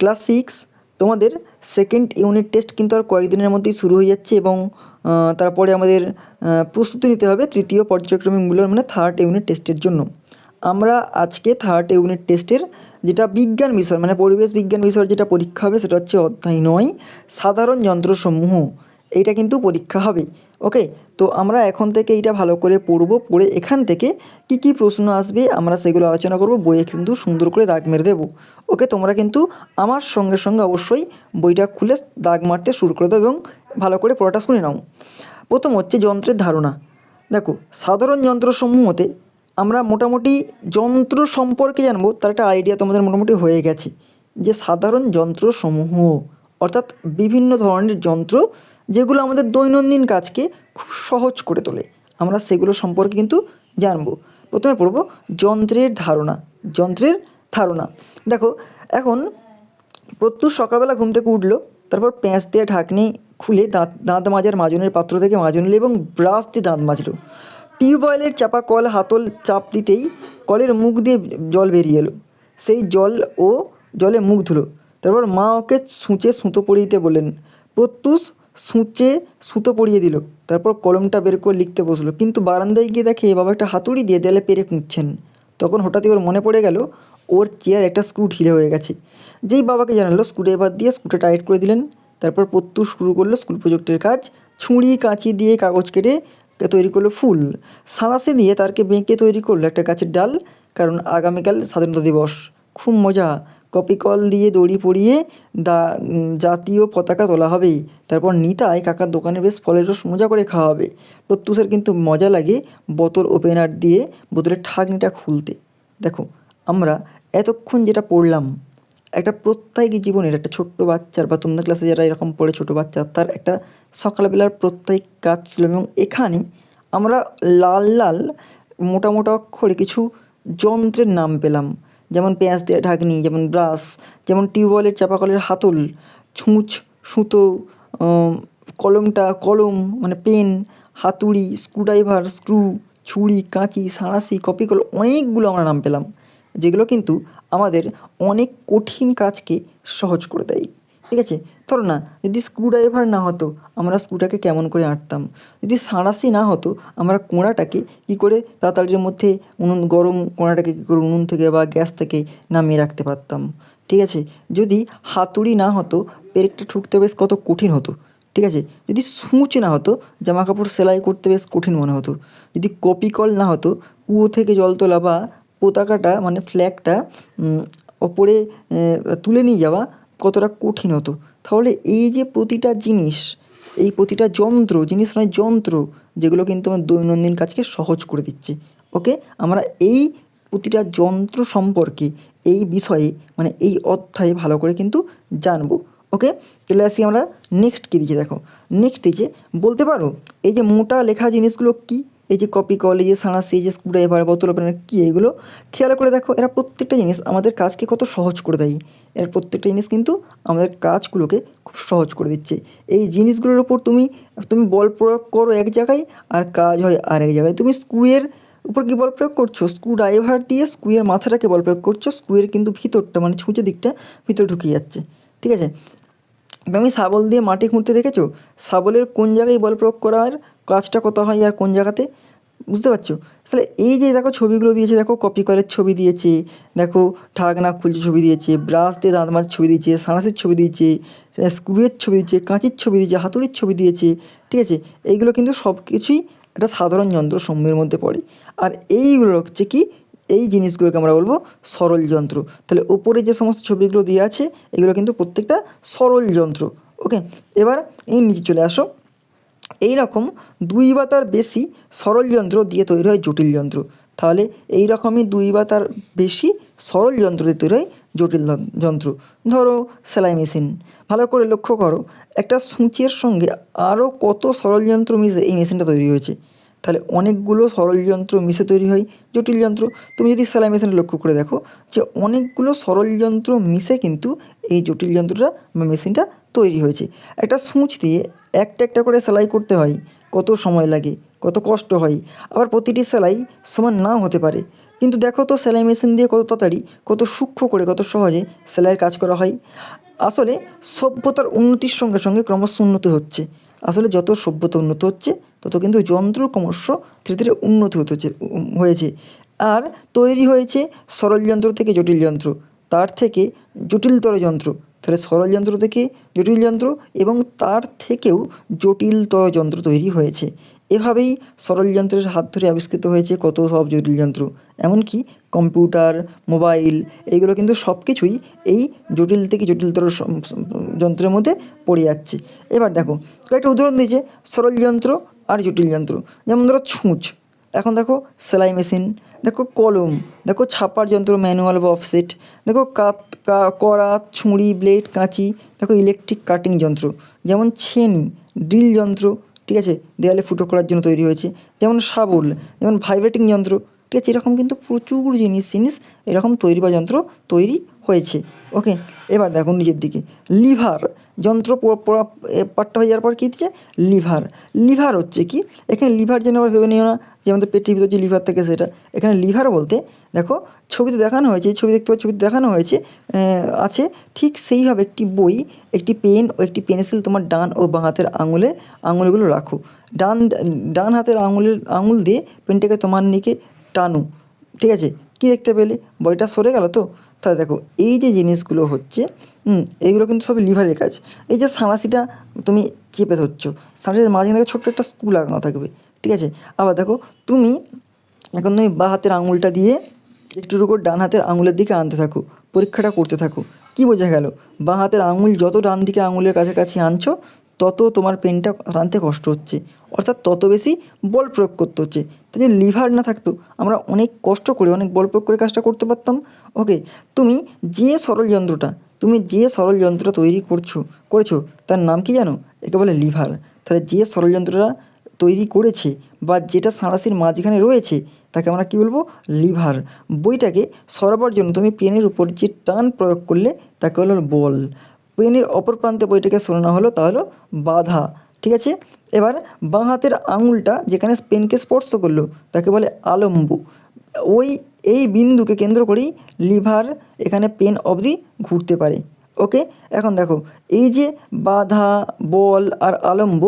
Class six, তোমাদের second unit test কিন্তু আর কয়েকদিনের মধ্যেই শুরু হয়ে যাচ্ছে এবং তারপরে আমাদের প্রস্তুতি নিতে হবে তৃতীয় পর্যায়ক্রমিক মূল্য মানে থার্ড ইউনিট টেস্টের জন্য। আমরা আজকে থার্ড ইউনিট টেস্টের যেটা বিজ্ঞান বিষয় মানে পরিবেশ বিজ্ঞান বিষয়ের যেটা পরীক্ষা হবে সেটা হচ্ছে অধ্যায় নয়, সাধারণ যন্ত্রসমূহ। এইটা কিন্তু পরীক্ষা হবে ওকে তো আমরা এখন থেকে এইটা ভালো করে পড়ব, পড়ে এখান থেকে কি কি প্রশ্ন আসবে আমরা সেগুলো আলোচনা করব, বইয়ে কিন্তু সুন্দর করে দাগ মেরে দেবো ওকে তোমরা কিন্তু আমার সঙ্গে সঙ্গে অবশ্যই বইটা খুলে দাগ মারতে শুরু করে দেবো এবং ভালো করে পড়াটা শুনে নাও। প্রথম হচ্ছে যন্ত্রের ধারণা, দেখো সাধারণ যন্ত্রসমূহতে আমরা মোটামুটি যন্ত্র সম্পর্কে জানব, তার একটা আইডিয়া তোমাদের মোটামুটি হয়ে গেছে, যে সাধারণ যন্ত্রসমূহ, অর্থাৎ বিভিন্ন ধরনের যন্ত্র যেগুলো আমাদের দৈনন্দিন কাজকে খুব সহজ করে তোলে। আমরা সেগুলো সম্পর্কে কিন্তু জানব। প্রথমে পড়ব যন্ত্রের ধারণা যন্ত্রের ধারণা। দেখো, এখন প্রত্যুষ সকালবেলা ঘুম থেকে উঠল, তারপর প্যাঁচ দিয়ে ঢাকনি খুলে দাঁত দাঁত মাজার মাজনের পাত্র থেকে মাজন নিল এবং ব্রাশ দিয়ে দাঁত মাজলো। টিউবওয়েলের চাপা কল, হাতল চাপ দিতেই কলের মুখ দিয়ে জল বেরিয়ে এলো। সেই জল ও জলে মুখ ধুলো। তারপর মা ওকে সূঁচে সুতো পরিয়ে দিতে বললেন, প্রত্যুষ সূঁচে সুতো পরিয়ে দিল। তারপর কলমটা বের করে লিখতে বসল। কিন্তু বারান্দায় গিয়ে দেখে বাবা একটা হাতুড়ি দিয়ে দেয়ালে পেরে কুঁচ্ছেন তখন হঠাৎই ওর মনে পড়ে গেল, ওর চেয়ার একটা স্ক্রু ঢিলে হয়ে গেছে। যেই বাবাকে জানালো স্ক্রুড্রাইভার দিয়ে স্ক্রুটা টাইট করে দিলেন। তারপর প্রত্যুষ শুরু করল স্কুল প্রজেক্টের কাজ। ছুঁড়ি, কাঁচি দিয়ে কাগজ কেটে তৈরি করল ফুল। সাঁড়াশি দিয়ে তারকে বেঁকে তৈরি করল একটা গাছের ডাল, কারণ আগামীকাল স্বাধীনতা দিবস। খুব মজা। কপি কল দিয়ে দড়ি পরিয়ে দা জাতীয় পতাকা তোলা হবে তারপর নিতাই কাকার দোকানে বেশ ফলের রস মজা করে খাওয়া হবে। প্রত্যুষের কিন্তু মজা লাগে বোতল ওপেনার দিয়ে বোতলের ঠাকনিটা খুলতে। দেখো, আমরা এতক্ষণ যেটা পড়লাম, একটা প্রত্যেক জীবনের একটা ছোট্ট বাচ্চার বা তোমাদের ক্লাসে যারা এরকম পড়ে ছোটো বাচ্চা, তার একটা সকালবেলার প্রত্যেক কাজ ছিল এবং এখানে আমরা লাল লাল মোটা মোটা অক্ষরে কিছু যন্ত্রের নাম পেলাম। যেমন পেঁয়াজ দিয়ে ঢাকনি, যেমন ব্রাশ, যেমন টিউবওয়েলের চাপা কলের হাতল, ছুঁচ, সুতো কলমটা, কলম মানে পেন, হাতুড়ি, স্ক্রুড্রাইভার, স্ক্রু, ছুরি, কাঁচি, সাঁড়াশি কপি কল অনেকগুলো আমরা নাম পেলাম, যেগুলো কিন্তু আমাদের অনেক কঠিন কাজকে সহজ করে দেয়। ঠিক আছে? ধরো না, যদি স্ক্রুড্রাইভার না হতো, আমরা স্ক্রুটাকে কেমন করে আঁটতাম? যদি সাঁড়াশি না হতো, আমরা কোঁড়াটাকে কী করে তাড়াতাড়ির মধ্যে উনুন, গরম কোঁড়াটাকে কী করে উনুন থেকে বা গ্যাস থেকে নামিয়ে রাখতে পারতাম। ঠিক আছে? যদি হাতুড়ি না হতো, পেরেকটা ঠুকতে বেশ কত কঠিন হতো। ঠিক আছে? যদি সূচ না হতো জামা কাপড় সেলাই করতে বেশ কঠিন মনে হতো। যদি কপি কল না হতো, কুয়ো থেকে জল তোলা বা পতাকাটা মানে ফ্ল্যাগটা ওপরে তুলে নিয়ে যাওয়া কতটা কঠিন হতো। তাহলে এই যে প্রতিটা জিনিস, এই প্রতিটা যন্ত্র, জিনিস নয়, যন্ত্র, যেগুলো কিন্তু আমার দৈনন্দিন কাজকে সহজ করে দিচ্ছে। ওকে? আমরা এই প্রতিটা যন্ত্র সম্পর্কে, এই বিষয়ে মানে এই অধ্যায়ে ভালো করে কিন্তু জানব। ওকে? চলে আসি আমরা নেক্সট কী দিচ্ছে দেখো। নেক্সট দিচ্ছে বলতে পারো, এই যে মোটা লেখা জিনিসগুলো কী? এই যে কপি কল এই যে এই যে স্ক্রুড্রাইভার বোতল ওপেনার কী, এগুলো? খেয়াল করে দেখো, এরা প্রত্যেকটা জিনিস আমাদের কাজকে কত সহজ করে দেয়। এর প্রত্যেকটা জিনিস কিন্তু আমাদের কাজগুলোকে খুব সহজ করে দিচ্ছে। এই জিনিসগুলোর ওপর তুমি তুমি বল প্রয়োগ করো এক জায়গায় আর কাজ হয় আর এক জায়গায়। তুমি স্ক্রুয়ের উপর কি বল প্রয়োগ করছ? স্ক্রু ড্রাইভার দিয়ে স্ক্রুয়ের মাথাটাকে বল প্রয়োগ করছ। স্ক্রুয়ের কিন্তু ভিতরটা মানে ছুঁচে দিকটা ভিতরে ঢুকে যাচ্ছে। ঠিক আছে? তুমি শাবল দিয়ে মাটি খুঁড়তে দেখেছ? শাবলের কোন জায়গায় বল প্রয়োগ করার কাজটা কত হয় আর কোন জায়গাতে? বুঝতে পারছ? তাহলে এই যে দেখো ছবিগুলো দিয়েছে, দেখো কপি কলের ছবি দিয়েছে, দেখো ঢাকনা খুলছে ছবি দিয়েছে ব্রাশ দিয়ে দাঁত মাজার ছবি দিয়েছে সাঁড়াশির ছবি দিয়েছে স্ক্রুয়ের ছবি দিয়েছে, কাঁচির ছবি দিয়েছে, হাতুড়ির ছবি দিয়েছে, ঠিক আছে? এইগুলো কিন্তু সব কিছুই একটা সাধারণ যন্ত্র সমূহের মধ্যে পড়ে। আর এইগুলো হচ্ছে কি? এই জিনিসগুলোকে আমরা বলব সরল যন্ত্র। তাহলে ওপরে যে সমস্ত ছবিগুলো দেওয়া আছে, এগুলো কিন্তু প্রত্যেকটা সরল যন্ত্র। ওকে? এবার এই নিচে চলে আসো। এই রকম দুই বা তার বেশি সরল যন্ত্র দিয়ে তৈরি হয় জটিল যন্ত্র। তাহলে এই রকমই দুই বা তার বেশি সরল যন্ত্র দিয়ে তৈরি হয় জটিল যন্ত্র। ধরো সেলাই মেশিন। ভালো করে লক্ষ্য করো, একটা সূচের সঙ্গে আরও কত সরল যন্ত্র মিশে এই মেশিনটা তৈরি হয়েছে। তাহলে অনেকগুলো সরল যন্ত্র মিশে তৈরি হয়, জটিল যন্ত্র। তুমি যদি সেলাই মেশিনে লক্ষ্য করে দেখো যে অনেকগুলো সরল যন্ত্র মিশে কিন্তু এই জটিল যন্ত্রটা বা মেশিনটা তৈরি হয়েছে। একটা সূচ দিয়ে একটা একটা করে সেলাই করতে হয়, কত সময় লাগে, কত কষ্ট হয়। আবার প্রতিটি সেলাই সমান নাও হতে পারে। কিন্তু দেখো তো সেলাই মেশিন দিয়ে কত তাড়াতাড়ি, কত সূক্ষ্ম করে, কত সহজে সেলাইয়ের কাজ করা হয়। আসলে সভ্যতার উন্নতির সঙ্গে সঙ্গে ক্রমশ উন্নতি হচ্ছে। আসলে যত সভ্যতা উন্নত হচ্ছে, তত কিন্তু যন্ত্র ক্রমশ ধীরে ধীরে উন্নতি হতে হয়েছে। আর তৈরি হয়েছে সরল যন্ত্র থেকে জটিল যন্ত্র। তার থেকে জটিলতর যন্ত্র। তাহলে সরল যন্ত্র থেকে জটিল যন্ত্র এবং তার থেকেও জটিলতর যন্ত্র তৈরি হয়েছে। এভাবেই সরল যন্ত্রের হাত ধরে আবিষ্কৃত হয়েছে কত সব জটিল যন্ত্র। এমনকি কম্পিউটার, মোবাইল এইগুলো কিন্তু সব কিছুই এই জটিল থেকে জটিলতর যন্ত্রের মধ্যে পড়ে যাচ্ছে। এবার দেখো, কয়েকটা উদাহরণ দিয়েছে, সরল যন্ত্র আর জটিল যন্ত্র। যেমন ধরো ছুঁচ। এখন দেখো সেলাই মেশিন, দেখো কলম, দেখো ছাপার যন্ত্র ম্যানুয়াল বা অফসেট, দেখো কাত, কা- করাত ছুরি ব্লেড, কাঁচি, দেখো ইলেকট্রিক কাটিং যন্ত্র। যেমন ছেনি, ড্রিল যন্ত্র ঠিক আছে? দেওয়ালে ফুটো করার জন্য তৈরি হয়েছে। যেমন শাবল, যেমন ভাইব্রেটিং যন্ত্র। ঠিক আছে? এরকম কিন্তু প্রচুর জিনিস জিনিস এরকম তৈরি বা যন্ত্র তৈরি হয়েছে। ওকে এবার দেখুন নিজের দিকে। লিভার। যন্ত্র প- পড়া এ পার্টটা হয়ে যাওয়ার পর কী দিচ্ছে? লিভার। লিভার হচ্ছে কি? এখানে লিভার যেন আবার ভেবে নিও না যে আমাদের পেটের ভিতর যে লিভার থাকে সেটা। এখানে লিভার বলতে, দেখো, ছবিতে দেখানো হয়েছে ছবি দেখতে পাচ্ছ, ছবিতে দেখানো হয়েছে আছে ঠিক সেইভাবে একটি বই, একটি পেন ও একটি পেন্সিল তোমার ডান ও বাঁ হাতের আঙুলে, আঙুলগুলো রাখো। ডান ডান হাতের আঙুলের, আঙুল দিয়ে পেনটাকে তোমার নিকে টানো। ঠিক আছে? কী দেখতে পেলে? বইটা সরে গেল তো? তাহলে দেখো, এই যে জিনিসগুলো হচ্ছে হুম, এইগুলো কিন্তু সবই লিভারের কাজ। এই যে সাঁড়াশিটা তুমি চেপে ধরছো সাঁড়াশির মাঝখান থেকে ছোট্ট একটা স্ক্রু লাগানো থাকবে, ঠিক আছে? আবার দেখো, তুমি এখন তুমি বা হাতের আঙুলটা দিয়ে একটু করে ডান হাতের আঙুলের দিকে আনতে থাকো, পরীক্ষাটা করতে থাকো। কী বোঝা গেল? বা হাতের আঙুল যত ডান দিকে আঙুলের কাছাকাছি আনছো তত তোমার পেনটা টানতে কষ্ট হচ্ছে। অর্থাৎ তত বেশি বল প্রয়োগ করতে হচ্ছে। যদি লিভার না থাকতো, আমরা অনেক কষ্ট করে অনেক বল প্রয়োগ করে কাজটা করতে পারতাম। ওকে, তুমি যে সরল যন্ত্রটা, তুমি যে সরল যন্ত্রটা তৈরি করছ, করেছ, তার নাম কি জানো? একে বলে লিভার। তাহলে যে সরল যন্ত্রটা তৈরি করেছে বা যেটা সাঁড়াশির মাঝখানে রয়েছে, তাকে আমরা কী বলব? লিভার। বইটাকে সরাবার জন্য তুমি পেনের উপর যে টান প্রয়োগ করলে, তাকে হলো বল। পেনের অপর প্রান্তে বইটাকে সরানো হলো, তা হলো বাধা। ঠিক আছে? এবার বাঁ হাতের আঙুলটা যেখানে পেনকে স্পর্শ করল, তাকে বলে আলম্ব। ওই, এই বিন্দুকে কেন্দ্র করেই লিভার এখানে পেন অবধি ঘুরতে পারে। ওকে? এখন দেখো, এই যে বাধা, বল আর আলম্ব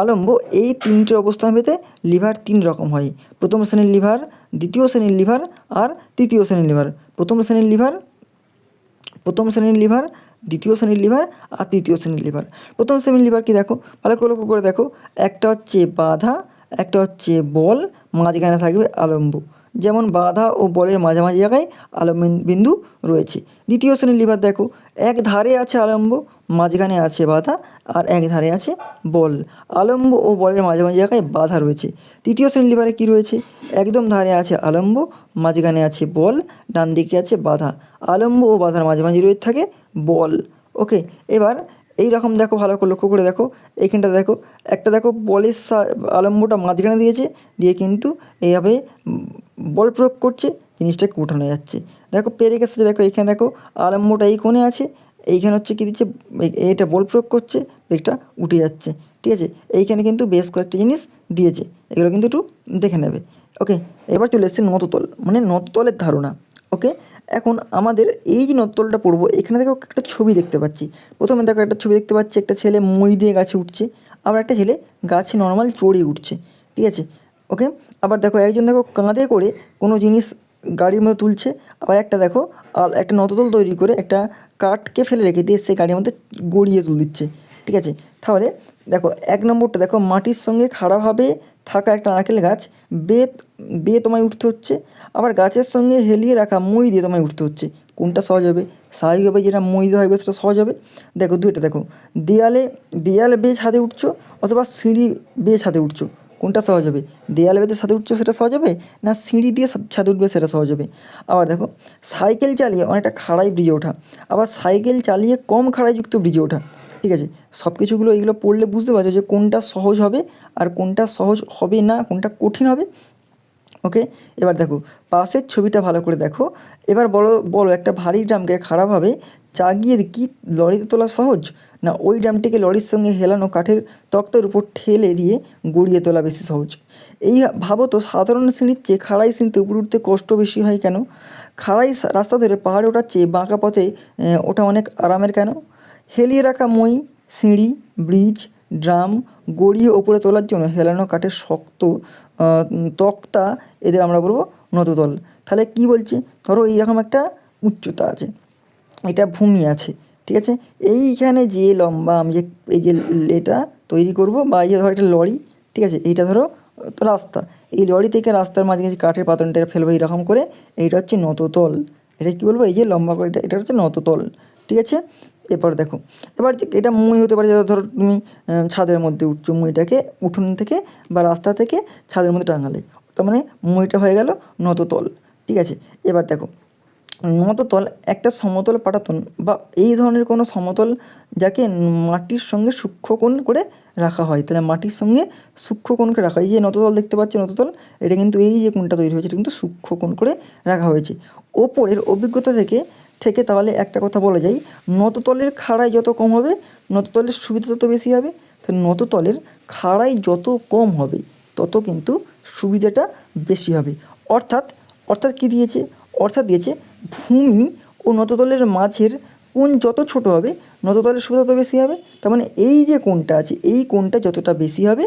আলম্ব এই তিনটে অবস্থান পেতে লিভার তিন রকম হয়। প্রথম শ্রেণির লিভার, দ্বিতীয় শ্রেণির লিভার আর তৃতীয় শ্রেণির লিভার। প্রথম শ্রেণির লিভার, প্রথম শ্রেণির লিভার দ্বিতীয় শ্রেণির লিভার আর তৃতীয় শ্রেণির লিভার প্রথম শ্রেণির লিভার কি দেখো? ভালো করে লক্ষ্য করে দেখো। একটা হচ্ছে বাধা, একটা হচ্ছে বল, মাঝখানে থাকবে আলম্ব। যেমন বাধা ও বলের মাঝামাঝি জায়গায় আলম্ব বিন্দু রয়েছে। দ্বিতীয় শ্রেণির লিভার দেখো। এক ধারে আছে আলম্ব, মাঝখানে আছে বাধা আর এক ধারে আছে বল। আলম্ব ও বলের মাঝামাঝি জায়গায় বাধা রয়েছে। তৃতীয় শ্রেণির লিভারে কী রয়েছে? একদম ধারে আছে আলম্ব, মাঝখানে আছে বল, ডান দিকে আছে বাধা। আলম্ব ও বাধার মাঝামাঝি রয়ে থাকে বল। ওকে, এবার এই রকম দেখো, ভালো করে লক্ষ্য করে দেখো। এইখানটা দেখো, একটা দেখো, বলের আলম্বটা মাঝখানে দিয়েছে, দিয়ে কিন্তু এইভাবে বল প্রয়োগ করছে জিনিসটাকে উঠানো যাচ্ছে। দেখো, পেরে গেছে, দেখো, এখানে দেখো, আলম্বটা এই কোণে আছে, এইখানে হচ্ছে কী দিচ্ছে এইটা বল প্রয়োগ করছে পেগটা উঠে যাচ্ছে, ঠিক আছে? এইখানে কিন্তু বেশ কয়েকটা জিনিস দিয়েছে, এগুলো কিন্তু একটু দেখে নেবে। ওকে, এবার চলে এসছে নততল মানে নততলের ধারণা, ওকে? এখন আমাদের এই যে নততলটা পড়ব এখানে দেখো একটা ছবি দেখতে পাচ্ছি। প্রথমে দেখো একটা ছবি দেখতে পাচ্ছি, একটা ছেলে মই দিয়ে গাছে উঠছে, আবার একটা ছেলে গাছে নর্মাল চড়ে উঠছে, ঠিক আছে? ওকে আবার দেখো একজন দেখো কাঁধে করে কোনো জিনিস গাড়ির মধ্যে তুলছে, আবার একটা দেখো একটা নতদল তৈরি করে একটা কাঠকে ফেলে রেখে দিয়ে সে গাড়ির মধ্যে গড়িয়ে তুল দিচ্ছে, ঠিক আছে? তাহলে দেখো, এক নম্বরটা দেখো, মাটির সঙ্গে খাড়াভাবে থাকা একটা নারকেল গাছ বেয়ে বেয়ে তোমায় উঠতে হচ্ছে। আবার গাছের সঙ্গে হেলিয়ে রাখা মই দিয়ে তোমায় উঠতে হচ্ছে। কোনটা সহজ হবে? স্বাভাবিকভাবে যেটা মই দিয়ে থাকবে সেটা সহজ হবে। দেখো, দুইটা দেখো, দেয়ালে, দেয়াল বেয়ে ছাদে উঠছো অথবা সিঁড়ি বেয়ে ছাদে উঠছো, কোনটা সহজ হবে? দেয়াল বেঁধে ছাদে উঠছো সেটা সহজ হবে না সিঁড়ি দিয়ে ছাদে উঠবে সেটা সহজ হবে? আবার দেখো, সাইকেল চালিয়ে অনেকটা খাড়াই ব্রিজে ওঠা, আবার সাইকেল চালিয়ে কম খাড়াইযুক্ত ব্রিজে ওঠা। ঠিক আছে? সব কিছুগুলো এগুলো পড়লে বুঝতে পারছ যে কোনটা সহজ হবে আর কোনটা সহজ হবে না, কোনটা কঠিন হবে। ওকে? এবার দেখো, পাশের ছবিটা ভালো করে দেখো। এবার বলো বলো একটা ভারী ড্রামকে খারাপভাবে চাগিয়ে কি লরিতে তোলা সহজ? না ওই ড্রামটিকে লরির সঙ্গে হেলানো কাঠের তক্তার উপর ঠেলে দিয়ে গড়িয়ে তোলা বেশি সহজ? এই ভাবো তো, সাধারণ শ্রেণির চেয়ে খাড়াই সিঁড়িতে উপরে উঠতে কষ্ট বেশি হয় কেন? খাড়াই রাস্তা ধরে পাহাড়ে ওঠার চেয়ে বাঁকা পথে ওটা অনেক আরামের কেন? হেলিয়ে রাখা মই, সিঁড়ি, ব্রিজ, ড্রাম গড়িয়ে ওপরে তোলার জন্য হেলানো কাঠের শক্ত তক্তা এদের আমরা বলব নতদল তাহলে কি বলছি? ধরো এইরকম একটা উচ্চতা আছে, এটা ভূমি আছে, ঠিক আছে? এইখানে যে লম্বা আমি যে, এই যে এটা তৈরি করব বা এই যে ধরো এটা লরি, ঠিক আছে? এইটা ধরো রাস্তা। এই লরি থেকে রাস্তার মাঝে যে কাঠের পাতনটা ফেলব এইরকম করে, এইটা হচ্ছে নততল। এটা কি বলব? এই যে লম্বা করে এটা এটা হচ্ছে নততল, ঠিক আছে? এরপর দেখো, এবার এটা মই হতে পারে ধরো তুমি ছাদের মধ্যে উঠছো, মইটাকে উঠোন থেকে বা রাস্তা থেকে ছাদের মধ্যে টাঙালে। তার মানে মইটা হয়ে গেল নততল, ঠিক আছে? এবার দেখো, নততল একটা সমতল পাটাতন বা এই ধরনের কোনো সমতল যাকে মাটির সঙ্গে সূক্ষ্মকোণ করে রাখা হয়। তাহলে মাটির সঙ্গে সূক্ষ্মকোণ করে রাখা হয়। এই যে নততল দেখতে পাচ্ছ, নততল, এটা কিন্তু এই যে কোণটা তৈরি হয়েছে, এটা কিন্তু সূক্ষ্মকোণ করে রাখা হয়েছে। ওপরের অভিজ্ঞতা থেকে থেকে তাহলে একটা কথা বলা যায় নততলের খাড়াই যত কম হবে, নততলের সুবিধা তত বেশি হবে। তাহলে নততলের খাড়াই যত কম হবে, তত কিন্তু সুবিধাটা বেশি হবে। অর্থাৎ অর্থাৎ কী দিয়েছে? অর্থাৎ দিয়েছে ভূমি ও নততলের মাঝের কোন যত ছোট হবে, নততলের সুবিধা তত বেশি হবে। তার মানে এই যে কোনটা আছে, এই কোনটা যতটা বেশি হবে,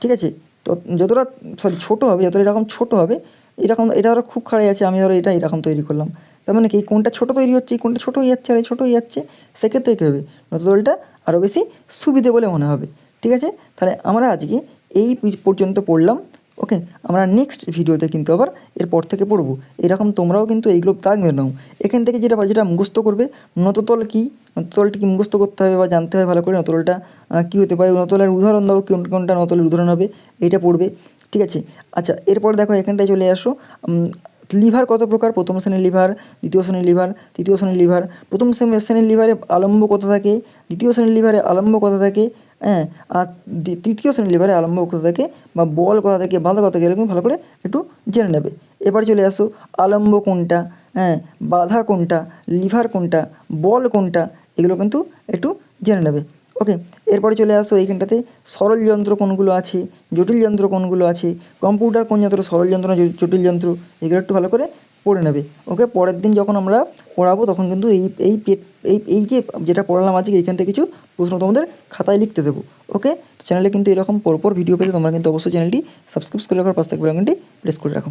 ঠিক আছে? তো, যতটা সরি ছোটো হবে, যতটা এরকম ছোটো হবে, এরকম, এটা ধরো খুব খাড়াই আছে, আমি ধরো এটা এরকম তৈরি করলাম। তার মানে কি কোনটা ছোটো তৈরি হচ্ছে কোণটা ছোটো হয়ে যাচ্ছে, আর এই ছোটো হয়ে যাচ্ছে, সেক্ষেত্রে কী হবে? নতদলটা আরও বেশি সুবিধে বলে মনে হবে। ঠিক আছে? তাহলে আমরা আজকে এই পর্যন্ত পড়লাম, ওকে? আমরা নেক্সট ভিডিওতে কিন্তু আবার এরপর থেকে পড়ব। এরকম তোমরাও কিন্তু এইগুলো থাকবে নাও। এখান থেকে যেটা যেটা মুখস্থ করবে নততল কী নততলটি কি মুখস্থ করতে হবে বা জানতে হবে ভালো করে নতলটা কী হতে পারে নতলের উদাহরণ দাও, কোন, কোনটা নতলের উদাহরণ হবে, এইটা পড়বে। ঠিক আছে? আচ্ছা এরপর দেখো এখানটায় চলে আসো। লিভার কত প্রকার? প্রথম শ্রেণির লিভার, দ্বিতীয় শ্রেণির লিভার, তৃতীয় শ্রেণির লিভার। প্রথম শ্রেণী- শ্রেণির লিভারে আলম্ব কথা থাকে? দ্বিতীয় শ্রেণির লিভারে আলম্ব কথা থাকে? হ্যাঁ আর তৃতীয় শ্রেণির লিভারে আলম্ব কথা থাকে? বা বল কথা থাকে? বাঁধা কথা থাকে? এরকম ভালো করে একটু জেনে নেবে। এবার চলে আসো, আলম্ব কোনটা? হ্যাঁ বাধা কোনটা? লিভার কোনটা? বল কোনটা? এগুলো কিন্তু একটু জেনে নেবে। ওকে এরপরে চলে আসো এইখানটাতে। সরল যন্ত্র কোনগুলো আছে? জটিল যন্ত্র কোনগুলো আছে? কম্পিউটার কোন যন্ত্র? সরল যন্ত্র জটিল যন্ত্র? এগুলো একটু ভালো করে পড়ে নেবে। ওকে পরের দিন যখন আমরা পড়াবো, তখন কিন্তু এই এই এই এই যে যেটা পড়ালাম আজকে এইখান থেকে কিছু প্রশ্ন তোমাদের খাতায় লিখতে দেবো। ওকে চ্যানেলে কিন্তু এরকম পরপর ভিডিও পেতে তোমরা কিন্তু অবশ্যই চ্যানেলটি সাবস্ক্রাইব করে রাখার পাশ থেকে প্রেস করে রাখো।